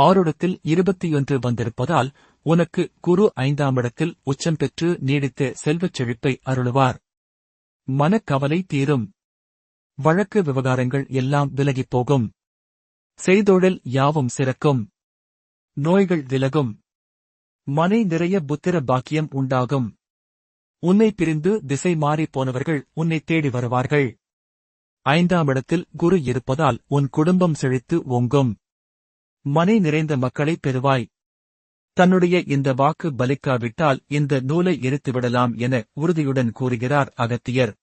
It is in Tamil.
ஆறுடத்தில் இருபத்தியொன்று வந்திருப்பதால் உனக்கு குரு ஐந்தாம் இடத்தில் உச்சம் பெற்று நீடித்த செல்வச் செழிப்பை அருளுவார். மனக்கவலை தீரும். வழக்கு விவகாரங்கள் எல்லாம் விலகிப் போகும். செய்தொழில் யாவும் சிறக்கும். நோய்கள் விலகும். மனை நிறைய புத்திர பாக்கியம் உண்டாகும். உன்னை பிரிந்து திசை மாறிப் போனவர்கள் உன்னை தேடி வருவார்கள். ஐந்தாம் இடத்தில் குரு இருப்பதால் உன் குடும்பம் செழித்து ஓங்கும். மனை நிறைந்த மக்களை பெறுவாய். தன்னுடைய இந்த வாக்கு பலிக்காவிட்டால் இந்த நூலை எரித்துவிடலாம் என உறுதியுடன் கூறுகிறார் அகத்தியர்.